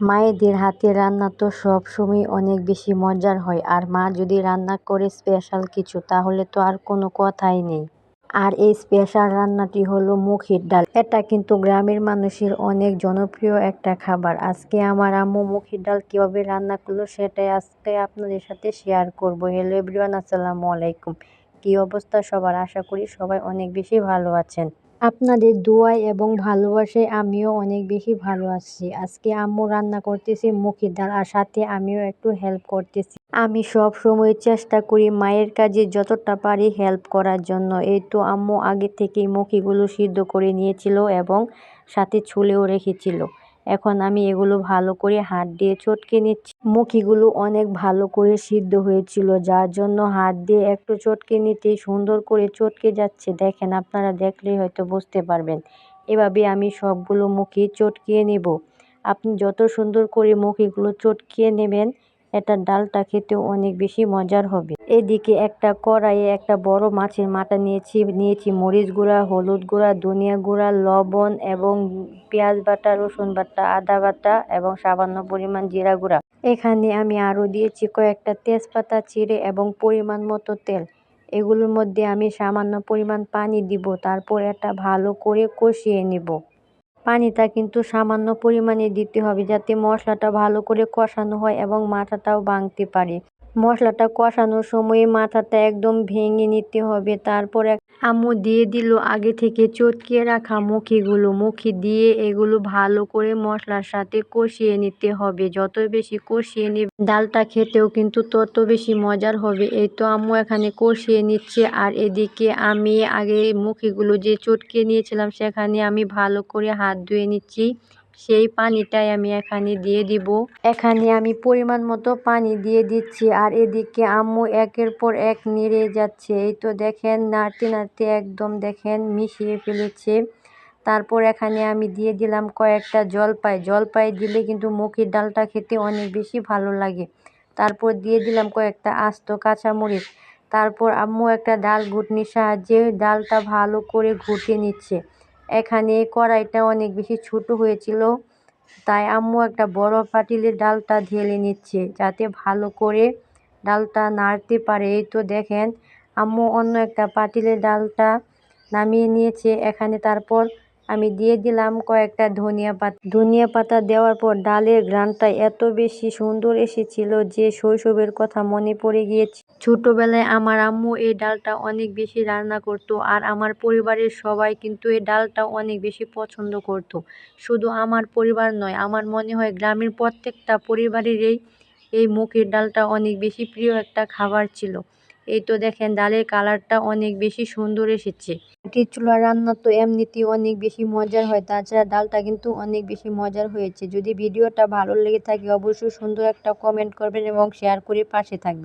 মায়েদের হাতের রান্না তো সব সময় অনেক বেশি মজার হয়, আর মা যদি রান্না করে স্পেশাল কিছু, তাহলে তো আর কোনো কথাই নেই। আর এই স্পেশাল রান্নাটি হলো মুখির ডাল। এটা কিন্তু গ্রামের মানুষের অনেক জনপ্রিয় একটা খাবার। আজকে আমার আম্মু মুখির ডাল কীভাবে রান্না করল সেটাই আজকে আপনাদের সাথে শেয়ার করব। হ্যালো এভরিওয়ান আসসালামু আলাইকুম। কী অবস্থা সবার? আশা করি সবাই অনেক বেশি ভালো আছেন। আপনাদের দোয়ায় এবং ভালোবাসায় আমিও অনেক বেশি ভালো আছি। আজকে আম্মু রান্না করতেছি মুখের ডাল আর সাথে আমিও একটু হেল্প করতেছি। আমি সব সময় চেষ্টা করি মায়ের কাজে যতটা পারি হেল্প করার জন্য। এই তো আম্মু আগে থেকেই মুখিগুলো সিদ্ধ করে নিয়েছিল এবং সাথে ছুলেও রেখেছিল। এখন আমি এগুলো ভালো করে হাত দিয়ে চটকে নিচ্ছি। মুখিগুলো অনেক ভালো করে সিদ্ধ হয়েছিল, যার জন্য হাত দিয়ে একটু চটকে নিতে সুন্দর করে চটকে যাচ্ছে। দেখেন, আপনারা দেখলেই হয়তো বুঝতে পারবেন। এভাবে আমি সবগুলো মুখি চটকিয়ে নেব। আপনি যত সুন্দর করে মুখিগুলো চটকিয়ে নেবেন এটা ডালটা খেতেও অনেক বেশি মজার হবে। এদিকে একটা কড়াইয়ে একটা বড় মাছের মাথা নিয়েছি নিয়েছি মরিচ গুঁড়া, হলুদ গুঁড়া, ধনিয়া গুঁড়া, লবণ এবং পেঁয়াজ বাটা, রসুন বাটা, আদা বাটা এবং সামান্য পরিমাণ জিরা গুঁড়া। এখানে আমি আরও দিয়েছি কয়েকটা তেজপাতা, চিড়ে এবং পরিমাণ মতো তেল। এগুলোর মধ্যে আমি সামান্য পরিমাণ পানি দিব, তারপর এটা ভালো করে কষিয়ে নিব। পানিটা কিন্তু সামান্য পরিমাণে দিতে হবে যাতে মশলাটা ভালো করে কষানো হয় এবং মাথাটাও ভাঙতে পারে। মশলাটা কষানোর সময় মাথাটা একদম ভেঙে নিতে হবে। তারপর আম্মু দিয়ে দিল আগে থেকে চটকিয়ে রাখা মুখিগুলো। মুখি দিয়ে এগুলো ভালো করে মশলার সাথে কষিয়ে নিতে হবে। যত বেশি কষিয়ে নিবে ডালটা খেতেও কিন্তু তত বেশি মজার হবে। এই তো আম্মু এখানে কষিয়ে নিচ্ছে। আর এদিকে আমি আগে মুখিগুলো যে চটকে নিয়েছিলাম, সেখানে আমি ভালো করে হাত ধুয়ে নিচ্ছি। সেই পানিটাই আমি এখানে দিয়ে দিব। এখানে আমি পরিমাণ মতো পানি দিয়ে দিচ্ছি আর এদিকে আম্মু একের পর এক নেড়ে যাচ্ছে। এই তো দেখেন, নাড়তে নাড়তে একদম দেখেন মিশিয়ে ফেলেছে। তারপর এখানে আমি দিয়ে দিলাম কয়েকটা জলপাই। জলপাই দিলে কিন্তু মুখির ডালটা খেতে অনেক বেশি ভালো লাগে। তারপর দিয়ে দিলাম কয়েকটা আস্ত কাঁচামরিচ। তারপর আম্মু একটা ডাল ঘুটনির সাহায্যে ডালটা ভালো করে ঘুটে নিচ্ছে। এখানে কড়াইটা অনেক বেশি ছোট হয়েছিল, তাই আম্মু একটা বড় পাটিলের ডালটা ঢেলে নিচ্ছে যাতে ভালো করে ডালটা নাড়তে পারে। এই তো দেখেন, আম্মু অন্য একটা পাটিলের ডালটা নামিয়ে নিয়েছে, এখানে তারপর আমি দিয়ে দিলাম কয়েকটা ধনিয়া পাতা। ধনিয়া পাতা দেওয়ার পর ডালের ঘ্রাণটা এত বেশি সুন্দর এসেছিল যে শৈশবের কথা মনে পড়ে গিয়েছে। ছোটোবেলায় আমার আম্মু এই ডালটা অনেক বেশি রান্না করতো আর আমার পরিবারের সবাই কিন্তু এই ডালটা অনেক বেশি পছন্দ করত। শুধু আমার পরিবার নয়, আমার মনে হয় গ্রামের প্রত্যেকটা পরিবারেরই এই মুখের ডালটা অনেক বেশি প্রিয় একটা খাবার ছিল। এই তো দেখেন, ডালের কালারটা অনেক বেশি সুন্দর এসেছে। মাটির চুলার রান্না তো এমনিতেই অনেক বেশি মজার হয়, তাছাড়া ডালটা কিন্তু অনেক বেশি মজার হয়েছে। যদি ভিডিওটা ভালো লেগে থাকে, অবশ্যই সুন্দর একটা কমেন্ট করবেন এবং শেয়ার করে পাশে থাকবেন।